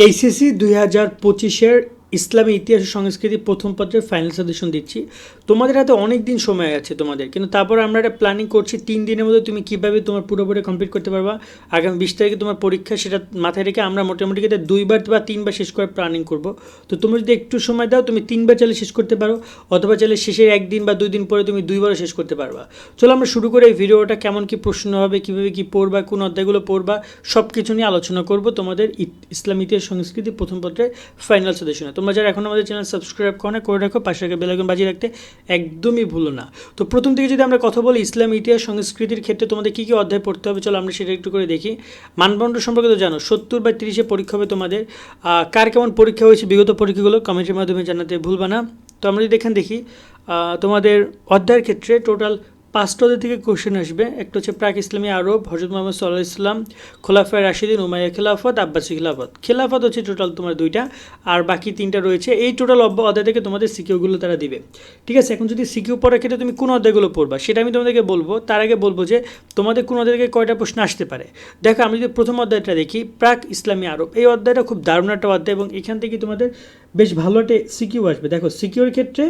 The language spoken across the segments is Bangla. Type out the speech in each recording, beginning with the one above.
এইচএসসি দুই হাজার পঁচিশের ইসলামী ইতিহাস সংস্কৃতি প্রথম পত্রের ফাইনাল সাজেশন দিচ্ছি। তোমাদের হাতে অনেক দিন সময় আছে তোমাদের, কিন্তু তারপর আমরা একটা প্ল্যানিং করছি, তিন দিনের মধ্যে তুমি কীভাবে তোমার পুরোপুরি কমপ্লিট করতে পারবা। আগামী বিশ তারিখে তোমার পরীক্ষা, সেটা মাথায় রেখে আমরা মোটামুটি কিন্তু দুইবার বা তিনবার শেষ করার প্ল্যানিং করব। তো তুমি যদি একটু সময় দাও, তুমি তিনবার চাইলে শেষ করতে পারো, অথবা চাইলে শেষের একদিন বা দুই দিন পরে তুমি দুইবারও শেষ করতে পারবা। চলো আমরা শুরু করে এই ভিডিওটা, কেমন কি প্রশ্ন হবে, কীভাবে কি পড়বা, কোন অধ্যায়গুলো পড়বা সব কিছু নিয়ে আলোচনা করব তোমাদের ইসলাম ইতিহাস সংস্কৃতি প্রথম পত্রে ফাইনাল সাজেশনে তোমরা যারা এখন আমাদের চ্যানেল সাবস্ক্রাইব করো না, করে রাখো, পাশে রাখে বেলাগুন বাজিয়ে রাখতে একদমই ভুলো না। তো প্রথম থেকে যদি আমরা কথা বলি ইসলাম, ইতিহাস, সংস্কৃতির ক্ষেত্রে তোমাদের কী কী অধ্যায় পড়তে হবে, চলো আমরা সেটা একটু করে দেখি। মানদণ্ড সম্পর্কে তো জানো, সত্তর বা তিরিশে পরীক্ষা হবে তোমাদের। কার কেমন পরীক্ষা হয়েছে, বিগত পরীক্ষাগুলো কমেন্টের মাধ্যমে জানাতে ভুলবা না। তো আমরা যদি এখানে দেখি তোমাদের অধ্যায়ের ক্ষেত্রে টোটাল পাঁচটা অধ্যায় থেকে কোশ্চেন আসবে। একটা হচ্ছে প্রাক ইসলামী আরব হজরত মোহাম্মদ সাল্লাহ ইসলাম খোলাফায় রাশিদিন, উমাইয়া খেলাফত, আব্বাসী খেলাফত। খেলাফত হচ্ছে টোটাল তোমার দুইটা, আর বাকি তিনটা রয়েছে। এই টোটাল অধ্যায় থেকে তোমাদের সিকিউগুলো তারা দিবে। ঠিক আছে? এখন যদি সিকিউ পড়ার ক্ষেত্রে তুমি কোন অধ্যায়গুলো পড়বা, সেটা আমি তোমাদেরকে বলব। তার আগে বলব যে, তোমাদের কোন অধ্যায় থেকে কয়টা প্রশ্ন আসতে পারে? দেখো, আমি যদি প্রথম অধ্যায়টা দেখি, প্রাক ইসলামী আরব, এই অধ্যায়টা খুব দারুণ একটা অধ্যায় এবং এখান থেকে তোমাদের বেশ ভালো একটা সিকিউ আসবে। দেখো, সিকিউর ক্ষেত্রে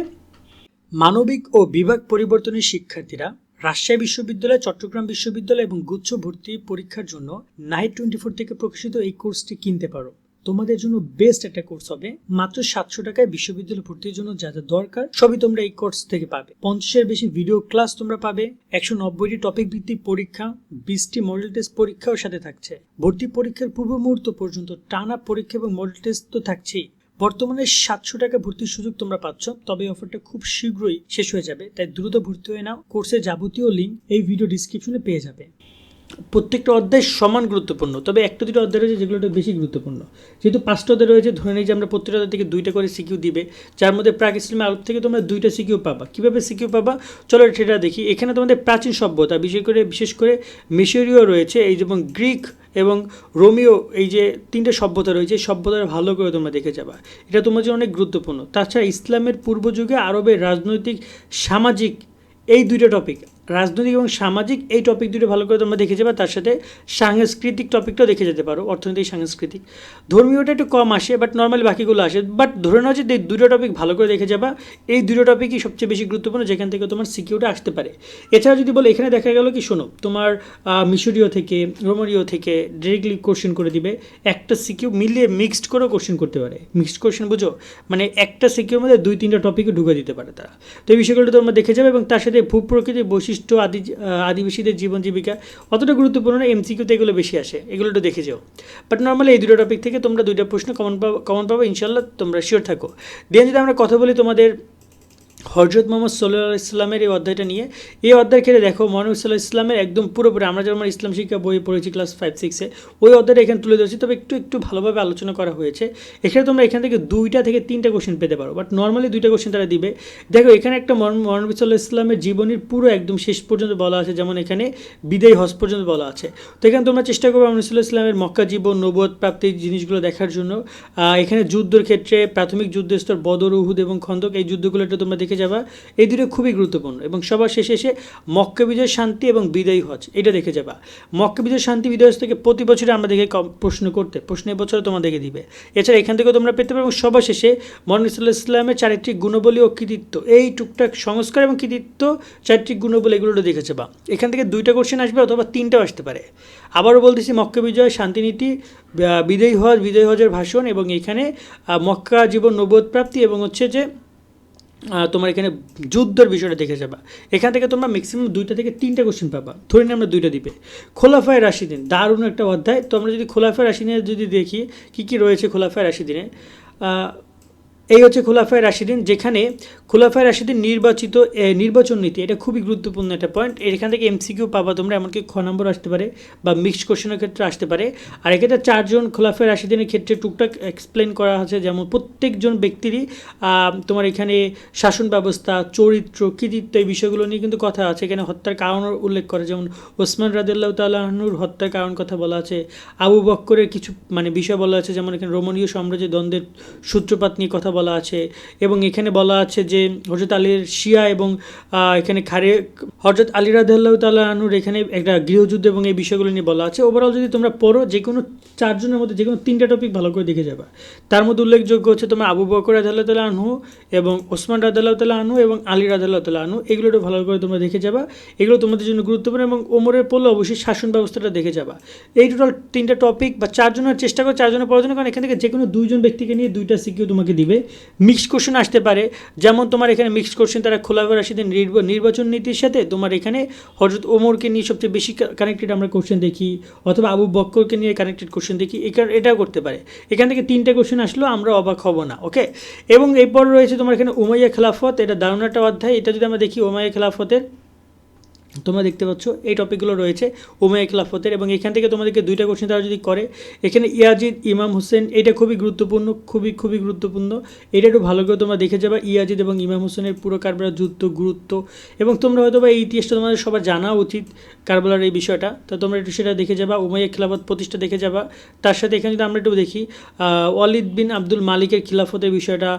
মানবিক ও বিভাগ পরিবর্তনের শিক্ষার্থীরা রাজশাহী বিশ্ববিদ্যালয়, চট্টগ্রাম বিশ্ববিদ্যালয় এবং গুচ্ছ ভর্তি পরীক্ষার জন্য নাইট টোয়েন্টি ফোর থেকে প্রকাশিত এই কোর্সটি কিনতে পারো। তোমাদের জন্য বেস্ট একটা কোর্স হবে। মাত্র সাতশো টাকায় বিশ্ববিদ্যালয় ভর্তির জন্য যা যা দরকার, সবই তোমরা এই কোর্স থেকে পাবে। পঞ্চাশের বেশি ভিডিও ক্লাস তোমরা পাবে। একশো নব্বইটি টপিক ভিত্তিক পরীক্ষা, বিশটি মডেল টেস্ট পরীক্ষাও সাথে থাকছে। ভর্তি পরীক্ষার পূর্ব মুহূর্ত পর্যন্ত টানা পরীক্ষা এবং মডেল টেস্ট তো থাকছেই। বর্তমানে সাতশো টাকা ভর্তির সুযোগ তোমরা পাচ্ছ, তবে অফারটা খুব শীঘ্রই শেষ হয়ে যাবে, তাই দ্রুত ভর্তি হয়ে নাও। কোর্সের যাবতীয় লিঙ্ক এই ভিডিও ডিসক্রিপশনে পেয়ে যাবে। প্রত্যেকটা অধ্যায় সমান গুরুত্বপূর্ণ, তবে একটা দুটো অধ্যায় রয়েছে যেগুলো একটু বেশি গুরুত্বপূর্ণ। যেহেতু পাঁচটা অধ্যায় রয়েছে, ধরে নিই যে আমরা প্রত্যেকটা অধ্যায় থেকে দুইটা করে সিকিউ দিবে, যার মধ্যে প্রাক ইসলামী আরব থেকে তোমরা দুইটা সিকিউ পাবা। কীভাবে সিকিউ পাবা? চলো সেটা দেখি। এখানে তোমাদের প্রাচীন সভ্যতা, বিশেষ করে বিশেষ করে মিশরীয় রয়েছে, এই যেমন গ্রিক এবং রোমিও এই যে তিনটে সভ্যতা রয়েছে, এই সভ্যতাটা ভালো করে তোমরা দেখে যাবা। এটা তোমার জন্য অনেক গুরুত্বপূর্ণ। তাছাড়া ইসলামের পূর্ব যুগে আরবের রাজনৈতিক, সামাজিক এই দুইটা টপিক রাজনৈতিক এবং সামাজিক এই টপিক দুটো ভালো করে তোমরা দেখে যাবে, তার সাথে সাংস্কৃতিক টপিকটাও দেখে যেতে পারো, অর্থনৈতিক, সাংস্কৃতিক। ধর্মীয়টা একটু কম আসে বাট নর্মালি বাকিগুলো আসে। বাট ধরে নাও যে দুটো টপিক ভালো করে দেখে যাবা, এই দুটো টপিকই সবচেয়ে বেশি গুরুত্বপূর্ণ, যেখান থেকে তোমার সিকিউরিটি আসতে পারে। এছাড়া যদি বলো, এখানে দেখা গেল কি, শোনো, তোমার মিশরীয় থেকে রোমারীয় থেকে ডিরেক্টলি কোশ্চেন করে দিবে, একটা সিকিউ মিলিয়ে মিক্সড করেও কোশ্চেন করতে পারে। মিক্সড কোশ্চেন বুঝো? মানে একটা সিকিউর মধ্যে দুই তিনটা টপিকে ঢুকে দিতে পারে তারা। তো এই বিষয়গুলো তোমরা দেখে যাবে এবং তার সাথে ভূপ্রকৃতি বৈশিষ্ট্য আদি আদিবাসীদের জীবন জীবিকা অতটা গুরুত্বপূর্ণ না এমসিকিউতে এগুলো বেশি আসে। এগুলো একটু দেখে যাও। বাট নর্মালি এই দুটো টপিক থেকে তোমরা দুইটা প্রশ্ন কমন পাবো কমন পাবো ইনশাল্লাহ তোমরা শিওর থাকো। দেন যদি আমরা কথা বলি তোমাদের হজরত মোহাম্মদ সাল্লাহ ইসলামের এই অধ্যায়টা নিয়ে, এই অধ্যায় ক্ষেত্রে দেখো মোহাম্মদ সাল্লাহ ইসলামের একদম পুরোপুরি আমরা যেমন ইসলাম শিক্ষা বই পড়েছি ক্লাস ফাইভ সিক্সে ওই অধ্যায়টা এখানে তুলে ধরেছি। তবে একটু একটু ভালোভাবে আলোচনা করা হয়েছে। এখানে তোমরা এখান থেকে দুইটা থেকে তিনটা কোশ্চেন পেতে পারো। বাট নর্মালি দুইটা কোশ্চেন তারা দিবে। দেখো, এখানে একটা মোহাম্মদ সাল্লাহ ইসলামের জীবনীর পুরো একদম শেষ পর্যন্ত বলা আছে। যেমন এখানে বিদায় হজ পর্যন্ত বলা আছে। তো এখানে তোমরা চেষ্টা করবে মোহাম্মদ সাল্লাহ ইসলামের মক্কা জীবন নবদ প্রাপ্তির জিনিসগুলো দেখার জন্য। এখানে যুদ্ধের ক্ষেত্রে প্রাথমিক যুদ্ধস্তর বদর, উহুদ এবং খন্দক, এই যুদ্ধগুলো একটু তোমরা দেখে যাবা। এই দুটো খুবই গুরুত্বপূর্ণ এবং সবার শেষে এসে মক্কা বিজয় শান্তি এবং বিদায়ী হজ, এটা দেখে যাবা। মক্কা বিজয় শান্তি বিদায় থেকে প্রতি বছরে আমরা দেখে প্রশ্ন করতে প্রশ্নের বছরে তোমরা দেখে দিবে। এছাড়া এখান থেকেও তোমরা পেতে পারো এবং সবার শেষে মহান ইসলামের চারিত্রিক গুণবলী ও কৃতিত্ব, এই টুকটাক সংস্কার এবং কৃতিত্ব, চারিত্রিক গুণবলী এগুলো একটু দেখে যাবা। এখান থেকে দুইটা কোশ্চেন আসবে অথবা তিনটাও আসতে পারে। আবারও বলতেছি মক্কা বিজয় শান্তিনীতি বিদায়ী হজ, বিদায়ী হজের ভাষণ এবং এখানে মক্কা জীবন নবোধ প্রাপ্তি এবং হচ্ছে যে তোমার এখানে যুদ্ধের বিষয়টা দেখে যাবা। এখান থেকে তোমরা ম্যাক্সিমাম দুইটা থেকে তিনটা কোশ্চেন পাবা। ধরে নিয়ে আমরা দুইটা দিবে। খোলাফায় রাশি দিন দারুণ একটা অধ্যায়। তো আমরা যদি খোলাফায় রাশিদিনের যদি দেখি, কী কী রয়েছে খোলাফায় রাশিদিনে? এই হচ্ছে খোলাফায় রাশিদিন, যেখানে খোলাফায় রাশিদিন নির্বাচিত নির্বাচন নীতি, এটা খুবই গুরুত্বপূর্ণ একটা পয়েন্ট এখান থেকে এমসিকিউ পাবা তোমরা, এমনকি খ নম্বর আসতে পারে বা মিক্সড কোশ্চেনের ক্ষেত্রে আসতে পারে। আর এক্ষেত্রে চারজন খোলাফায় রাশিদিনের ক্ষেত্রে টুকটাক এক্সপ্লেন করা আছে যেমন প্রত্যেকজন ব্যক্তিরই তোমার এখানে শাসন ব্যবস্থা, চরিত্র, কৃতিত্ব, এই বিষয়গুলো নিয়ে কিন্তু কথা আছে। এখানে হত্যার কারণ উল্লেখ করে, যেমন ওসমান রাদিল্লাহ তাল্লাহনুর হত্যার কারণ কথা বলা আছে। আবু বক্করের কিছু মানে বিষয় বলা আছে, যেমন এখানে রোমানীয় সাম্রাজ্যের দ্বন্দ্বের সূত্রপাত নিয়ে কথা বলা বলা আছে এবং এখানে বলা আছে যে হজরত আলীর শিয়া এবং এখানে খারে হজরত আলী রাদিয়াল্লাহু তাআলা আনুর এখানে একটা গৃহযুদ্ধ এবং এই বিষয়গুলো নিয়ে বলা আছে। ওভারঅল যদি তোমরা পড়ো, যে কোনো চারজনের মধ্যে যে কোনো তিনটা টপিক ভালো করে দেখে যাবা। তার মধ্যে উল্লেখযোগ্য হচ্ছে তোমার আবু বকর রাদিয়াল্লাহু তাআলা আনহু এবং ওসমান রাদিয়াল্লাহু তাআলা আনহু এবং আলী রাদিয়াল্লাহু তাআলা আনহু। এগুলো একটু ভালো করে তোমরা দেখে যাবা। এগুলো তোমাদের জন্য গুরুত্বপূর্ণ এবং ওমরের পড়লে অবশ্যই শাসন ব্যবস্থাটা দেখে যাবা। এই টোটাল তিনটা টপিক বা চারজনের, চেষ্টা করো চারজনের পড়ার জন্য কারণ এখান থেকে যে কোনো দুইজন ব্যক্তিকে নিয়ে দুইটা সিকিউ তোমাকে দিবে। মিক্সড কোশ্চেন আসতে পারে। যেমন তোমার এখানে মিক্সড কোশ্চেন তারা খোলাফের রাশিদের নির্ব- নির্বাচন নীতির সাথে তোমার এখানে হজরত ওমরকে নিয়ে সবচেয়ে বেশি কানেক্টেড আমরা কোশ্চেন দেখি, অথবা আবু বক্করকে নিয়ে কানেক্টেড কোশ্চেন দেখি এটাও করতে পারে। এখান থেকে তিনটা কোশ্চেন আসলেও আমরা অবাক হব না ওকে এবং এরপর রয়েছে তোমার এখানে উমাইয়া খেলাফত, এটা দারুণ একটা অধ্যায়, এটা যদি আমরা দেখি উমাইয়া খেলাফতের। তোমরা দেখতে পাচ্ছ, এই টপিকগুলো রয়েছে উমাইয়া খেলাফতের এবং এখান থেকে তোমাদেরকে দুইটা কোশ্চেন তারা যদি করে, এখানে ইয়াজিদ, ইমাম হোসেন এটা খুবই গুরুত্বপূর্ণ, খুবই খুবই গুরুত্বপূর্ণ। এটা একটু ভালো করে তোমরা দেখে যাবা, ইয়াজিদ এবং ইমাম হোসেনের পুরো কারবালার যুদ্ধ, গুরুত্ব এবং তোমরা হয়তো বা এই ইতিহাসটা তোমাদের সবার জানা উচিত কারবালার এই বিষয়টা। তো তোমরা একটু সেটা দেখে যাবা উমাইয়া খিলাফত প্রতিষ্ঠা দেখে যাবা। তার সাথে এখানে যদি আমরা একটু দেখি ওয়ালিদ বিন আব্দুল মালিকের খিলাফতের বিষয়টা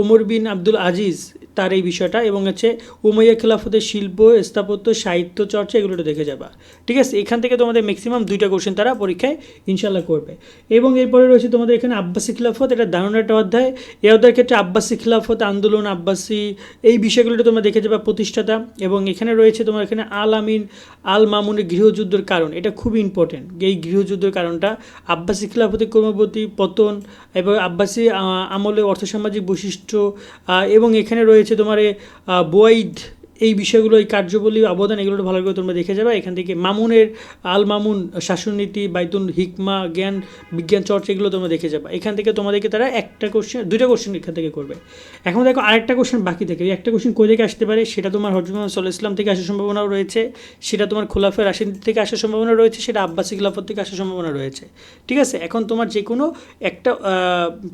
ওমর বিন আব্দুল আজিজ তার এই বিষয়টা এবং হচ্ছে উমাইয়া খেলাফতের শিল্প, স্থাপত্য, সাহিত্য চর্চা এগুলোটা দেখে যাবা। ঠিক আছে? এখান থেকে তোমাদের ম্যাক্সিমাম দুইটা কোশ্চেন তারা পরীক্ষায় ইনশাল্লাহ করবে। এবং এরপরে রয়েছে তোমাদের এখানে আব্বাসী খিলাফত, এটা দারুণ একটা অধ্যায়। এ অধ্যায়ের ক্ষেত্রে আব্বাসী খিলাফত, আন্দোলন, আব্বাসী, এই বিষয়গুলোটা তোমরা দেখে যাবা প্রতিষ্ঠাতা। এবং এখানে রয়েছে তোমার এখানে আল আমিন, আল মামুনের গৃহযুদ্ধের কারণ। এটা খুব ইম্পর্টেন্ট এই গৃহযুদ্ধের কারণটা আব্বাসী খিলাফতের ক্রমবর্তী পতন, এবং আব্বাসী আমলে অর্থসামাজিক বৈশিষ্ট্য এবং এখানে রয়েছে তোমার এ, আহ, বোয়াইদ। এই বিষয়গুলো, এই কার্যবলী অবদান এগুলো ভালো করে তোমরা দেখে যাবে। এখান থেকে মামুনের আল মামুন শাসননীতি বাইতুল হিকমা, জ্ঞান, বিজ্ঞান, চর্চা এগুলো তোমরা দেখে যাবে। এখান থেকে তোমাদেরকে তারা একটা কোশ্চেন দুইটা কোশ্চেন এখান থেকে করবে। এখন দেখো আরেকটা কোশ্চেন বাকি থেকে। এই একটা কোশ্চেন কই থেকে আসতে পারে? সেটা তোমার হজরত মোহাম্মদ সাল্লাহ ইসলাম থেকে আসার সম্ভাবনাও রয়েছে। সেটা তোমার খোলাফের রাশিদ থেকে আসার সম্ভাবনা রয়েছে। সেটা আব্বাসী খিলাফত থেকে আসার সম্ভাবনা রয়েছে। ঠিক আছে? এখন তোমার যে কোনো একটা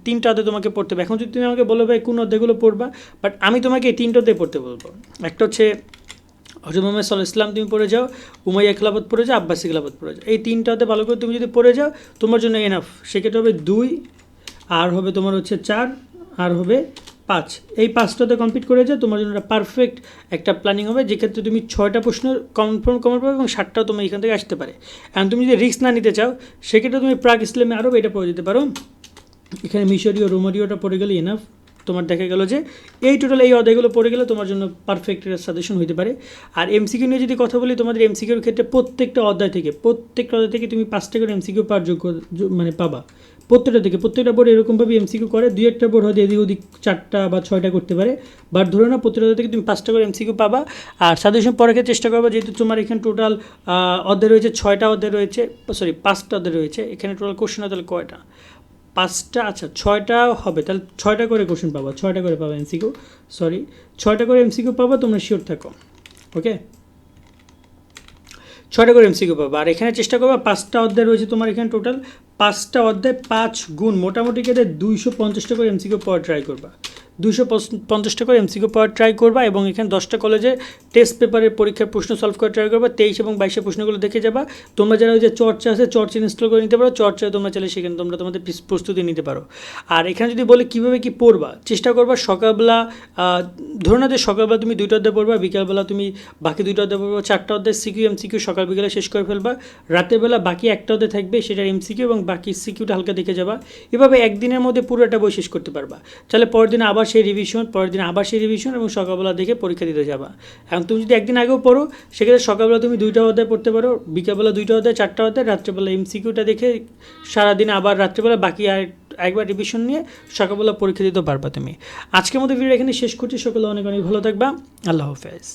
তিনটা তোমাকে পড়তে হবে। এখন যদি তুমি আমাকে বলো ভাই কোন অধ্যায়গুলো পড়বা বাট আমি তোমাকে এই তিনটা অধ্যায় পড়তে বলব। একটা হচ্ছে, হজরত মোহাম্মদ সাল্লাহ ইসলাম তুমি পড়ে যাও, উমাইয়া খেলাফত পড়ে যাও, আব্বাসী খেলাফত পড়ে যাও। এই তিনটাতে ভালো করে তুমি যদি পড়ে যাও, তোমার জন্য এনাফ সেক্ষেত্রে হবে দুই, আর হবে তোমার হচ্ছে চার, আর হবে পাঁচ। এই পাঁচটাতে কমপ্লিট করে যাও, তোমার জন্য একটা পারফেক্ট একটা প্ল্যানিং হবে যেক্ষেত্রে তুমি ছয়টা প্রশ্ন কনফার্ম কমন পাবে এবং ষাটটাও তোমার এখান থেকে আসতে পারে। এখন তুমি যদি রিস্ক না নিতে চাও, সেক্ষেত্রে তুমি প্রাক ইসলামে আরও এটা পড়ে যেতে পারো। এখানে মিশরীয় রোমারিওটা পড়ে গেলে এনাফ তোমার দেখা গেল যে এই টোটাল এই অধ্যায়গুলো পড়ে গেলে তোমার জন্য পারফেক্ট সাজেশন হতে পারে। আর এমসিকিউ নিয়ে যদি কথা বলি, তোমাদের এমসিকিউর ক্ষেত্রে প্রত্যেকটা অধ্যায় থেকে, প্রত্যেকটা অধ্যায় থেকে তুমি পাঁচটা করে এমসিকিউ পাওয়ার যোগ্য মানে পাবা। প্রত্যেকটা থেকে, প্রত্যেকটা বোর্ড এরকমভাবে এমসিকিউ করে, দুই একটা বোর্ড হয়তো এদিক ওদিক চারটা বা ছয়টা করতে পারে। বাট ধরে না প্রত্যেকটা থেকে তুমি পাঁচটা করে এমসিকিউ পাবা। আর সাজেশন ক্ষেত্রে চেষ্টা করবা, যেহেতু তোমার এখানে টোটাল অধ্যায় রয়েছে, ছয়টা অধ্যায় রয়েছে সরি পাঁচটা অধ্যায় রয়েছে, এখানে টোটাল কোশ্চেন তাহলে কয়টা? পাঁচটা আচ্ছা ছয়টা হবে। তাহলে ছয়টা করে কোশ্চেন পাবা, ছয়টা করে পাবা এমসিকিউ সরি ছয়টা করে এমসিকিউ পাবা, তোমরা শিওর থাকো ওকে ছয়টা করে এমসিকিউ পাবা, আর এখানে চেষ্টা করবা, পাঁচটা অধ্যায় রয়েছে তোমার এখানে টোটাল পাঁচটা অধ্যায় পাঁচ গুণ, মোটামুটি কেটে দুইশো পঞ্চাশটা করে এমসিকিউ পাওয়ার ট্রাই করবা। দুইশো পঞ্চাশটা করে এমসিকিউ পাওয়ার ট্রাই করবা এবং এখানে দশটা কলেজে টেস্ট পেপারের পরীক্ষার প্রশ্ন সলভ করার ট্রাই করবা, তেইশ এবং বাইশের প্রশ্নগুলো দেখে যাবা। তোমরা যারা ওই যে চর্চা আছে চর্চা ইনস্টল করে নিতে পারো চর্চায় তোমরা চাইলে সেখানে তোমরা তোমাদের প্রস্তুতি নিতে পারো। আর এখানে যদি বলে কীভাবে কি পড়বা, চেষ্টা করবা সকালবেলা ধরো না যে সকালবেলা তুমি দুইটা অধ্যায় পড়বা, বিকালবেলা তুমি বাকি দুইটা অধ্যায় পড়বা, চারটা অধ্যায় সিকিউ এম সিকিউ সকাল বিকালে শেষ করে ফেলবা, রাতের বেলা বাকি একটা অধ্যায় থাকবে সেটার এম সিকিউ এবং বাকি সিকিউটা হালকা দেখে যাবা। এভাবে একদিনের মধ্যে পুরোটা বই শেষ করতে পারবা। তাহলে পরের দিন আবার সেই রিভিশন পরের দিন আবার সেই রিভিশন এবং সকালবেলা দেখে পরীক্ষা দিতে যাবা। এখন তুমি যদি একদিন আগেও পড়ো, সেক্ষেত্রে সকালবেলা তুমি দুইটা অধ্যায় পড়তে পারো, বিকালবেলা দুইটা অধ্যায়, চারটা অধ্যায়, রাত্রেবেলা এমসিকিউটা দেখে সারাদিন আবার রাত্রেবেলা বাকি আর একবার রিভিশন নিয়ে সকালবেলা পরীক্ষা দিতে পারবা তুমি। আজকের মতো ভিডিও এখানে শেষ করছি। সকলে অনেক অনেক ভালো থাকবা। আল্লাহ হাফেজ।